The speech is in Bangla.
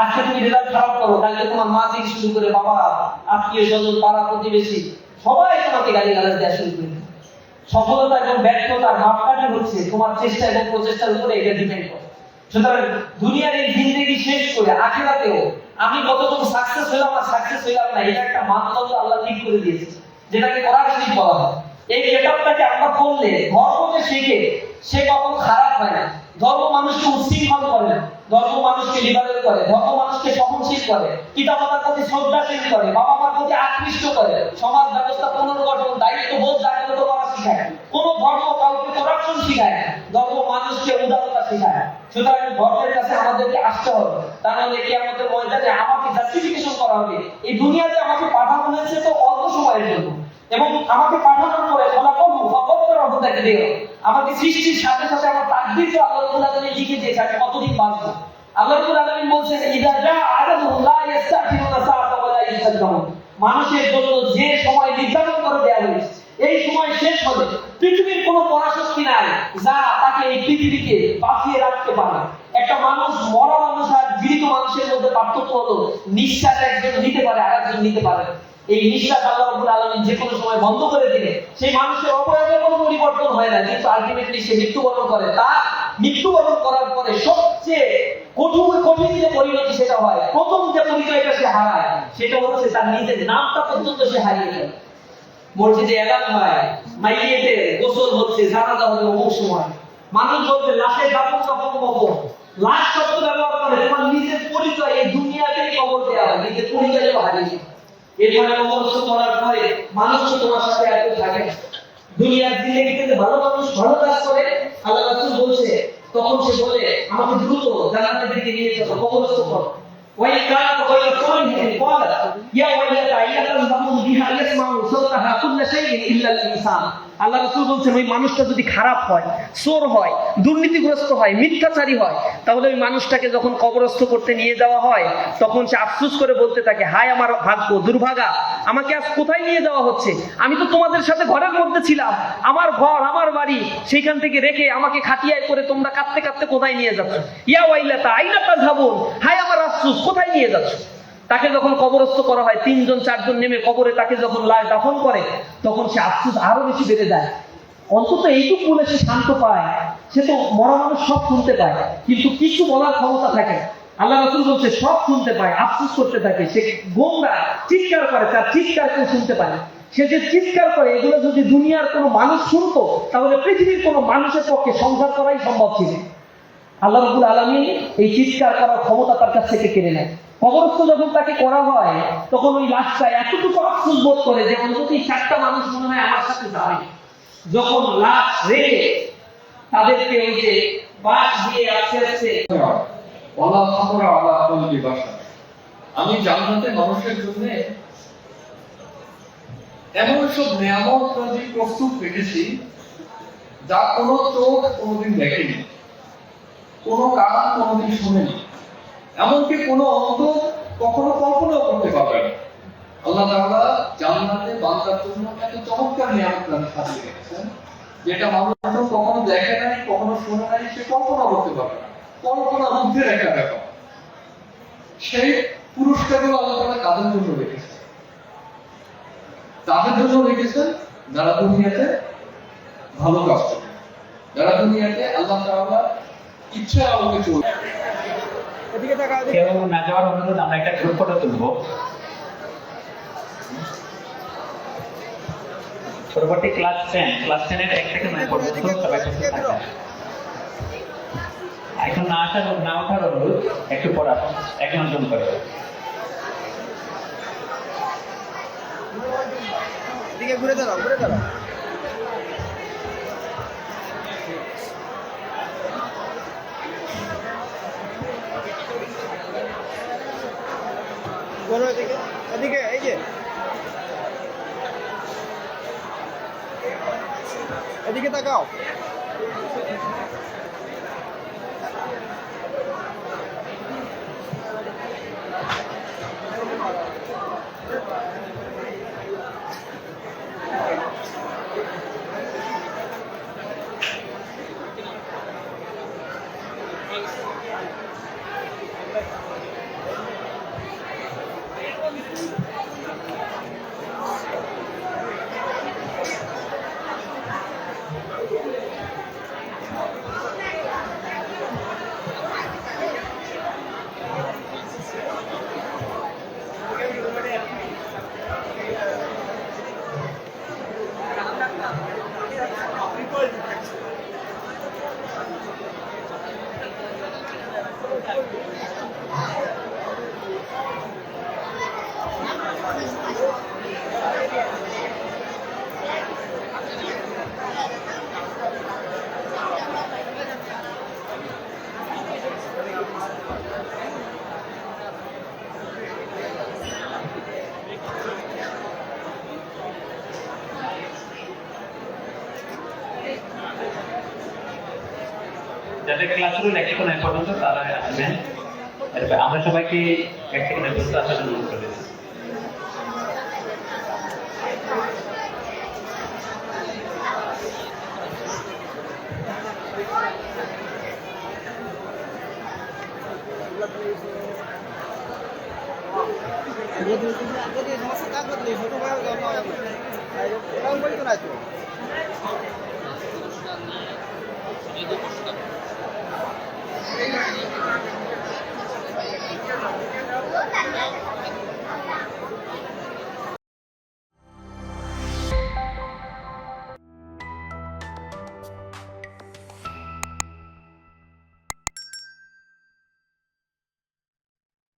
আজকে তুমি রেজাল্ট খারাপ করো, কালকে তোমার মা থেকে শুরু করে বাবা, আত্মীয় স্বজন, পাড়া প্রতিবেশী, সবাই তোমাকে গালি গালাজ দেওয়া শুরু করে সফলতা এবং ব্যর্থতার মাপকাঠি হচ্ছে তোমার চেষ্টা এবং প্রচেষ্টার উপরে এটা ডিপেন্ড করে। সুতরাং দুনিয়ার এই জিন্দগি শেষ করে আখেরাতেও আমি কতটুকু সাকসেস আর সাকসেস হইলাম না, এটা একটা মানদণ্ড আল্লাহ ঠিক করে দিয়েছে, যেটাকে করার শরীর বলা হয়। এই গেটআপটাকে আমরা করলে ধর্ম যে শেখে, সে কখনো খারাপ হয় না। ধর্ম মানুষকে উচ্ছৃঙ্খল করে, ধর্ম মানুষকে লিবারেল করে, ধর্ম মানুষকে সহনশীল করে, পিতামাতার প্রতি শ্রদ্ধাশীল করে বাবা মার প্রতি আকৃষ্ট করে, সমাজ ব্যবস্থা পুনর্গঠন দায়িত্ববোধ জাগ্রত করা শেখায় কোন ধর্ম কাউকে করাপশন শেখায় ধর্ম মানুষকে উদারতা শেখায় সুতরাং ধর্মের কাছে আমাদেরকে আসতে হবে। তা নাহলে কি আমাদের ময়দানে আমাকে জাস্টিফিকেশন করা হবে। এই দুনিয়াতে আমাকে পাঠানো হয়েছে তো অল্প সময়ের জন্য। এবং আমাকে পাঠানোর পরে অবত্তর অবদাকে দিও আমাকে সৃষ্টির সাথে সাথে আমার তাকদিরকে আল্লাহ রাব্বুল আলামিন লিখে দিয়েছে, আমি কতদিন বাঁচবো? আল্লাহ রাব্বুল আলামিন বলছেন, ইদা জা আজালুহু লা ইস্তাখিরুনা সাআতা ওয়া লা ইস্তাকদিমুন মানুষের জন্য যে সময় নির্ধারণ করে দেওয়া হয়েছে, এই সময় শেষ হবে। পৃথিবীর কোনো পরাশক্তি নাই যা তাকে এই পৃথিবীকে বাঁচিয়ে রাখতে পারে। একটা মানুষ, মরা মানুষ আর জীবিত মানুষের মধ্যে পার্থক্য হলো, নিঃশ্বাস একজন নিতে পারে আর একজন নিতে পারে। এই নিঃশ্বাস আল্লাহ রাব্বুল যে কোনো সময় বন্ধ করে দিলে সেই মানুষের অপরাধের কোনো পরিবর্তন হয় না। কিন্তু আলটিমেটলি সে মৃত্যুবরণ করে। তা মৃত্যুবরণ করার পরে সবচেয়ে কঠিন যে পরিণতি সেটা হয়, প্রথম যে পরিচয়টা সে হারায়, সেটা হচ্ছে তার নিজের নামটা পর্যন্ত সে হারিয়ে এলান হয় মাইয়েতে গোসল হচ্ছে, জানাজা অমুক সময়। মানুষ বলছে, লাশের দাপন লাশ শব্দ ব্যবহার করে তোমার নিজের পরিচয় এই দুনিয়াতেই কবর দেওয়া হয়, নিজের পরিচয়ও হারিয়ে। এরপরে অবশ্য করার পরে মানুষ তোমার সাথে এত থাকে না। দুনিয়ার জিন্দগিতে ভালো মানুষ, ভালো কাজ করে আল্লাহ রাসূল বলছে, তখন সে বলে, আমাকে দ্রুত জান্নাতের দিকে নিয়ে যাও কবরস্থ করো وإن كان غير صالح قال يا ويلتى أية ذنب بها يسمع صوتها كل شيء إلا الإنسان আল্লাহ রসুল বলছেন ওই মানুষটা যদি খারাপ হয় চোর হয় দুর্নীতিগ্রস্ত হয় মিথ্যাচারী হয় তাহলে ওই মানুষটাকে যখন কবরস্থ করতে নিয়ে যাওয়া হয় তখন সে আফসোস করে বলতে থাকে হায় আমার ভাগ্য দুর্ভাগা আমাকে আজ কোথায় নিয়ে যাওয়া হচ্ছে আমি তো তোমাদের সাথে ঘরের মধ্যে ছিলাম আমার ঘর আমার বাড়ি সেইখান থেকে রেখে আমাকে খাটিয়ায় করে তোমরা কাঁদতে কাঁদতে কোথায় নিয়ে যাচ্ছ ইয়া ওয়াইলাতা আইলাতা যাবুন হায় আমার আফসোস কোথায় নিয়ে যাচ্ছ? তাকে যখন কবরস্থ করা হয়, তিনজন, চারজন নেমে কবরে তাকে যখন লাশ দাফন করে, তখন সে আফসোস আরও বেশি বেড়ে যায়। অন্তত এইটুকু বলে সে শান্ত পায়। সে তো মরা মানুষ সব শুনতে পায়। কিন্তু কিছু বলার ক্ষমতা থাকে। আল্লাহ রসুল বলছে, সব শুনতে পায়, আফসোস করতে থাকে। সে গোমরা, চিৎকার করে, তার চিৎকার কেউ শুনতে পায় সে যে চিৎকার করে, এগুলো যদি দুনিয়ার কোনো মানুষ শুনতো, তাহলে পৃথিবীর কোনো মানুষের পক্ষে সংসার করাই সম্ভব ছিল। আল্লাহ আলমী এই চিৎকার করার ক্ষমতা তার কাছ থেকে কেড়ে নেয়। কবরস্থ যখন তাকে করা হয়, তখন ওই লাশটা এতটুকু আফসোস বোধ করে যে অন্তত এই চারটা মানুষ মনে হয় আমার সাথে যাবে। যখন লাশ রেখে তাদেরকে ওই যে বাস দিয়ে আস্তে আস্তে ওয়ালা খামরা আলা কলবি আমি জান্নাতে মানুষের জন্য এমন সব নিয়ামত প্রস্তুত রেখেছি যা কোনো চোখ কোনোদিন দেখেনি। কোনো কান কোনোদিন শুনেনি। এমনকি কোনো অন্ত কখনো কল্পনাও করতে পারবে না। আল্লাহ তাআলা জান্নাতে বান্দার জন্য এত চমৎকার নিয়ামত দান সাজিয়ে রেখেছেন, যেটা মানুষ কখনো দেখে নাই, কখনো শুনে নাই, সে কল্পনা করতে পারবে না। কল্পনার মধ্যে রেখা ব্যাপার। সেই পুরস্কারগুলো আল্লাহ তাআলা কাদের জন্য রেখেছেন? তাদের জন্য রেখেছেন যারা দুনিয়াতে ভালো কাজ করে। যারা দুনিয়াতে আল্লাহ তাআলা ইচ্ছা আলোকে চলবে। কেউ না যাওয়ার অনুরোধ আমরা একটা গ্রুপ ফটো তুলবো। পরবর্তী ক্লাস টেন ক্লাস টেনের এক থেকে নয় পর্যন্ত সবাই এখন না আসার না ওঠার অনুরোধ একটু পর আসুন একজন জন করে ঘুরে দাঁড়াও ঘুরে দাঁড়াও। করো এদিকে এদিকে এই যে। এদিকে তাকাও। যাদের ক্লাসগুলো এক থেকে নয় পর্যন্ত তারা আসবেন আমরা সবাইকে এক থেকে নয় পর্যন্ত আসার জন্য অনুরোধ করে দিচ্ছি।